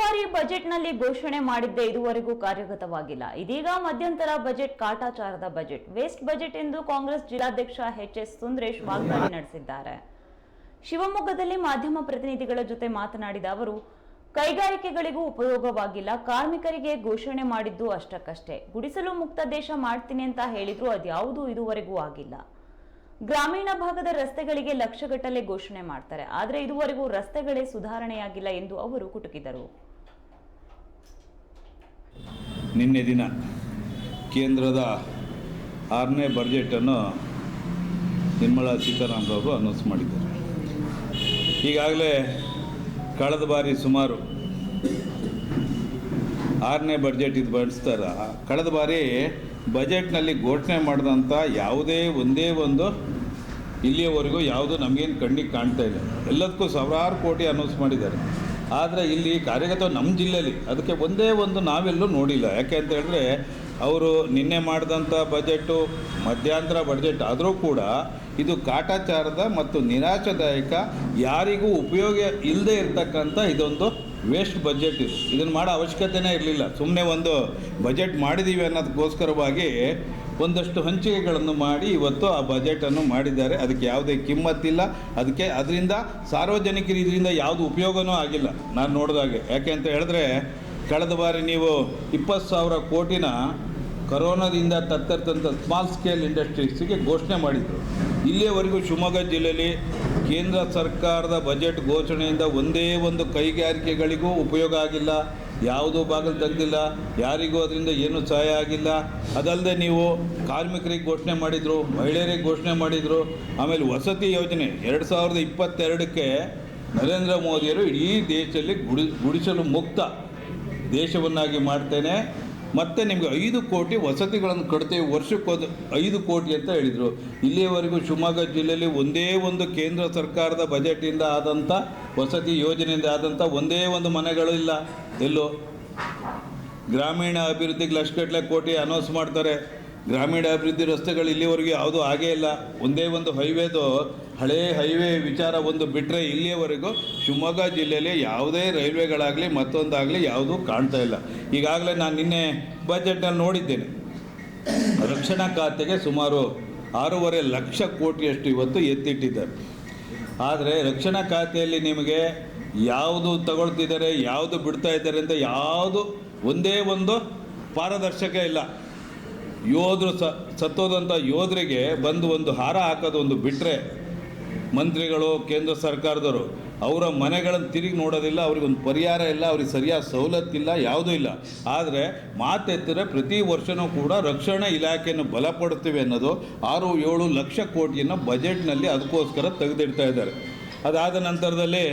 ಬಾರಿ ಬಜೆಟ್ನಲ್ಲಿ ಘೋಷಣೆ ಮಾಡಿದ್ದೆ ಇದುವರೆಗೂ ಕಾರ್ಯಗತವಾಗಿಲ್ಲ. ಇದೀಗ ಮಧ್ಯಂತರ ಬಜೆಟ್, ಕಾಟಾಚಾರದ ಬಜೆಟ್, ವೇಸ್ಟ್ ಬಜೆಟ್ ಎಂದು ಕಾಂಗ್ರೆಸ್ ಜಿಲ್ಲಾಧ್ಯಕ್ಷ ಎಚ್ ಎಸ್ ಸುಂದರೇಶ್ ವಾಗ್ದಾಳಿ ನಡೆಸಿದ್ದಾರೆ. ಶಿವಮೊಗ್ಗದಲ್ಲಿ ಮಾಧ್ಯಮ ಪ್ರತಿನಿಧಿಗಳ ಜೊತೆ ಮಾತನಾಡಿದ ಅವರು, ಕೈಗಾರಿಕೆಗಳಿಗೂ ಉಪಯೋಗವಾಗಿಲ್ಲ, ಕಾರ್ಮಿಕರಿಗೆ ಘೋಷಣೆ ಮಾಡಿದ್ದು ಅಷ್ಟಕ್ಕಷ್ಟೇ. ಗುಡಿಸಲು ಮುಕ್ತ ದೇಶ ಮಾಡ್ತೀನಿ ಅಂತ ಹೇಳಿದ್ರು ಅದ್ಯಾವುದೂ ಇದುವರೆಗೂ ಆಗಿಲ್ಲ. ಗ್ರಾಮೀಣ ಭಾಗದ ರಸ್ತೆಗಳಿಗೆ ಲಕ್ಷಗಟ್ಟಲೆ ಘೋಷಣೆ ಮಾಡ್ತಾರೆ, ಆದರೆ ಇದುವರೆಗೂ ರಸ್ತೆಗಳೇ ಸುಧಾರಣೆಯಾಗಿಲ್ಲ ಎಂದು ಅವರು ಕುಟುಕಿದರು. ನಿನ್ನೆ ದಿನ ಕೇಂದ್ರದ ಆರನೇ ಬಜೆಟನ್ನು ನಿರ್ಮಲಾ ಸೀತಾರಾಮರವರು ಅನೌನ್ಸ್ ಮಾಡಿದ್ದಾರೆ. ಈಗಾಗಲೇ ಕಳೆದ ಬಾರಿ ಸುಮಾರು ಆರನೇ ಬಜೆಟ್ ಇದು ಬಳಸ್ತಾರ ಕಳೆದ ಬಾರಿ ಬಜೆಟ್ನಲ್ಲಿ ಘೋಷಣೆ ಮಾಡಿದಂಥ ಯಾವುದೇ ಒಂದೇ ಒಂದು ಇಲ್ಲಿಯವರೆಗೂ ಯಾವುದು ನಮಗೇನು ಕಣ್ಣಿಗೆ ಕಾಣ್ತಾ ಇಲ್ಲ. ಎಲ್ಲದಕ್ಕೂ ಸಾವಿರಾರು ಕೋಟಿ ಅನೌನ್ಸ್ ಮಾಡಿದ್ದಾರೆ. ಆದರೆ ಇಲ್ಲಿ ಕಾರ್ಯಗತ ನಮ್ಮ ಜಿಲ್ಲೆಯಲ್ಲಿ ಅದಕ್ಕೆ ಒಂದೇ ಒಂದು ನಾವೆಲ್ಲೂ ನೋಡಿಲ್ಲ. ಯಾಕೆ ಅಂತ ಹೇಳಿದ್ರೆ ಅವರು ನಿನ್ನೆ ಮಾಡಿದಂಥ ಬಜೆಟ್ಟು ಮಧ್ಯಂತರ ಬಜೆಟ್ ಆದರೂ ಕೂಡ ಇದು ಕಾಟಾಚಾರದ ಮತ್ತು ನಿರಾಶದಾಯಕ ಯಾರಿಗೂ ಉಪಯೋಗ ಇಲ್ಲದೆ ಇರತಕ್ಕಂಥ ಇದೊಂದು ವೇಸ್ಟ್ ಬಜೆಟ್ ಇದು ಇದನ್ನು ಮಾಡೋ ಅವಶ್ಯಕತೆನೇ ಇರಲಿಲ್ಲ. ಸುಮ್ಮನೆ ಒಂದು ಬಜೆಟ್ ಮಾಡಿದ್ದೀವಿ ಅನ್ನೋದಕ್ಕೋಸ್ಕರವಾಗಿ ಒಂದಷ್ಟು ಹಂಚಿಕೆಗಳನ್ನು ಮಾಡಿ ಇವತ್ತು ಆ ಬಜೆಟನ್ನು ಮಾಡಿದ್ದಾರೆ. ಅದಕ್ಕೆ ಯಾವುದೇ ಕಿಮ್ಮತ್ತಿಲ್ಲ. ಅದಕ್ಕೆ ಅದರಿಂದ ಸಾರ್ವಜನಿಕರು ಇದರಿಂದ ಯಾವುದು ಉಪಯೋಗನೂ ಆಗಿಲ್ಲ. ನಾನು ನೋಡಿದಾಗೆ ಯಾಕೆ ಅಂತ ಹೇಳಿದ್ರೆ, ಕಳೆದ ಬಾರಿ ನೀವು ಇಪ್ಪತ್ತು ಸಾವಿರ ಕೋಟಿನ ಕರೋನಾದಿಂದ ತತ್ತರಿಸಿದಂಥ ಸ್ಮಾಲ್ ಸ್ಕೇಲ್ ಇಂಡಸ್ಟ್ರೀಸಿಗೆ ಘೋಷಣೆ ಮಾಡಿದರು. ಇಲ್ಲಿಯವರೆಗೂ ಶಿವಮೊಗ್ಗ ಜಿಲ್ಲೆಯಲ್ಲಿ ಕೇಂದ್ರ ಸರ್ಕಾರದ ಬಜೆಟ್ ಘೋಷಣೆಯಿಂದ ಒಂದೇ ಒಂದು ಕೈಗಾರಿಕೆಗಳಿಗೂ ಉಪಯೋಗ ಆಗಿಲ್ಲ. ಯಾವುದೂ ಬಾಗಿಲು ತೆಗೆದಿಲ್ಲ. ಯಾರಿಗೂ ಅದರಿಂದ ಏನೂ ಸಹಾಯ ಆಗಿಲ್ಲ. ಅದಲ್ಲದೆ ನೀವು ಕಾರ್ಮಿಕರಿಗೆ ಘೋಷಣೆ ಮಾಡಿದರು, ಮಹಿಳೆಯರಿಗೆ ಘೋಷಣೆ ಮಾಡಿದರು. ಆಮೇಲೆ ವಸತಿ ಯೋಜನೆ ಎರಡು ಸಾವಿರದ ಇಪ್ಪತ್ತೆರಡಕ್ಕೆ ನರೇಂದ್ರ ಮೋದಿಯವರು ಇಡೀ ದೇಶದಲ್ಲಿ ಗುಡಿ ಗುಡಿಸಲು ಮುಕ್ತ ದೇಶವನ್ನಾಗಿ ಮಾಡ್ತೇನೆ. ಮತ್ತು ನಿಮಗೆ ಐದು ಕೋಟಿ ವಸತಿಗಳನ್ನು ಕಟ್ತೇವೆ ವರ್ಷಕ್ಕೊಂದು ಐದು ಕೋಟಿ ಅಂತ ಹೇಳಿದರು. ಇಲ್ಲಿಯವರೆಗೂ ಶಿವಮೊಗ್ಗ ಜಿಲ್ಲೆಯಲ್ಲಿ ಒಂದೇ ಒಂದು ಕೇಂದ್ರ ಸರ್ಕಾರದ ಬಜೆಟಿಂದ ಆದಂಥ ವಸತಿ ಯೋಜನೆಯಿಂದ ಆದಂಥ ಒಂದೇ ಒಂದು ಮನೆಗಳು ಇಲ್ಲ. ಎಲ್ಲೋ ಗ್ರಾಮೀಣ ಅಭಿವೃದ್ಧಿಗೆ ಲಕ್ಷಗಟ್ಟಲೆ ಕೋಟಿ ಅನೌನ್ಸ್ ಮಾಡ್ತಾರೆ. ಗ್ರಾಮೀಣ ಅಭಿವೃದ್ಧಿ ರಸ್ತೆಗಳು ಇಲ್ಲಿವರೆಗೂ ಯಾವುದೂ ಆಗೇ ಇಲ್ಲ. ಒಂದೇ ಒಂದು ಹೈವೇದು ಹಳೇ ಹೈವೇ ವಿಚಾರ ಒಂದು ಬಿಟ್ಟರೆ ಇಲ್ಲಿಯವರೆಗೂ ಶಿವಮೊಗ್ಗ ಜಿಲ್ಲೆಯಲ್ಲಿ ಯಾವುದೇ ರೈಲ್ವೆಗಳಾಗಲಿ ಮತ್ತೊಂದಾಗಲಿ ಯಾವುದೂ ಕಾಣ್ತಾ ಇಲ್ಲ. ಈಗಾಗಲೇ ನಾನು ನಿನ್ನೆ ಬಜೆಟ್ನಲ್ಲಿ ನೋಡಿದ್ದೇನೆ. ರಕ್ಷಣಾ ಖಾತೆಗೆ ಸುಮಾರು ಆರೂವರೆ ಲಕ್ಷ ಕೋಟಿಯಷ್ಟು ಇವತ್ತು ಎತ್ತಿಟ್ಟಿದ್ದಾರೆ. ಆದರೆ ರಕ್ಷಣಾ ಖಾತೆಯಲ್ಲಿ ನಿಮಗೆ ಯಾವುದು ತಗೊಳ್ತಿದ್ದಾರೆ, ಯಾವುದು ಬಿಡ್ತಾ ಇದ್ದಾರೆ ಅಂತ ಯಾವುದು ಒಂದೇ ಒಂದು ಪಾರದರ್ಶಕ ಇಲ್ಲ. ಯೋಧರು ಸ ಸತ್ತೋದಂಥ ಯೋಧರಿಗೆ ಬಂದು ಒಂದು ಹಾರ ಹಾಕೋದು ಒಂದು ಬಿಟ್ಟರೆ ಮಂತ್ರಿಗಳು, ಕೇಂದ್ರ ಸರ್ಕಾರದವರು, ಅವರ ಮನೆಗಳನ್ನು ತಿರುಗಿ ನೋಡೋದಿಲ್ಲ ಅವ್ರಿಗೊಂದು ಪರಿಹಾರ ಇಲ್ಲ, ಅವ್ರಿಗೆ ಸರಿಯಾದ ಸವಲತ್ತಿಲ್ಲ ಯಾವುದೂ ಇಲ್ಲ. ಆದರೆ ಮಾತೆತ್ತರೆ ಪ್ರತಿ ವರ್ಷವೂ ಕೂಡ ರಕ್ಷಣಾ ಇಲಾಖೆಯನ್ನು ಬಲಪಡಿಸ್ತೀವಿ ಅನ್ನೋದು ಆರು ಏಳು ಲಕ್ಷ ಕೋಟಿಯನ್ನು ಬಜೆಟ್ನಲ್ಲಿ ಅದಕ್ಕೋಸ್ಕರ ತೆಗೆದಿಡ್ತಾ ಇದ್ದಾರೆ. ಅದಾದ ನಂತರದಲ್ಲಿ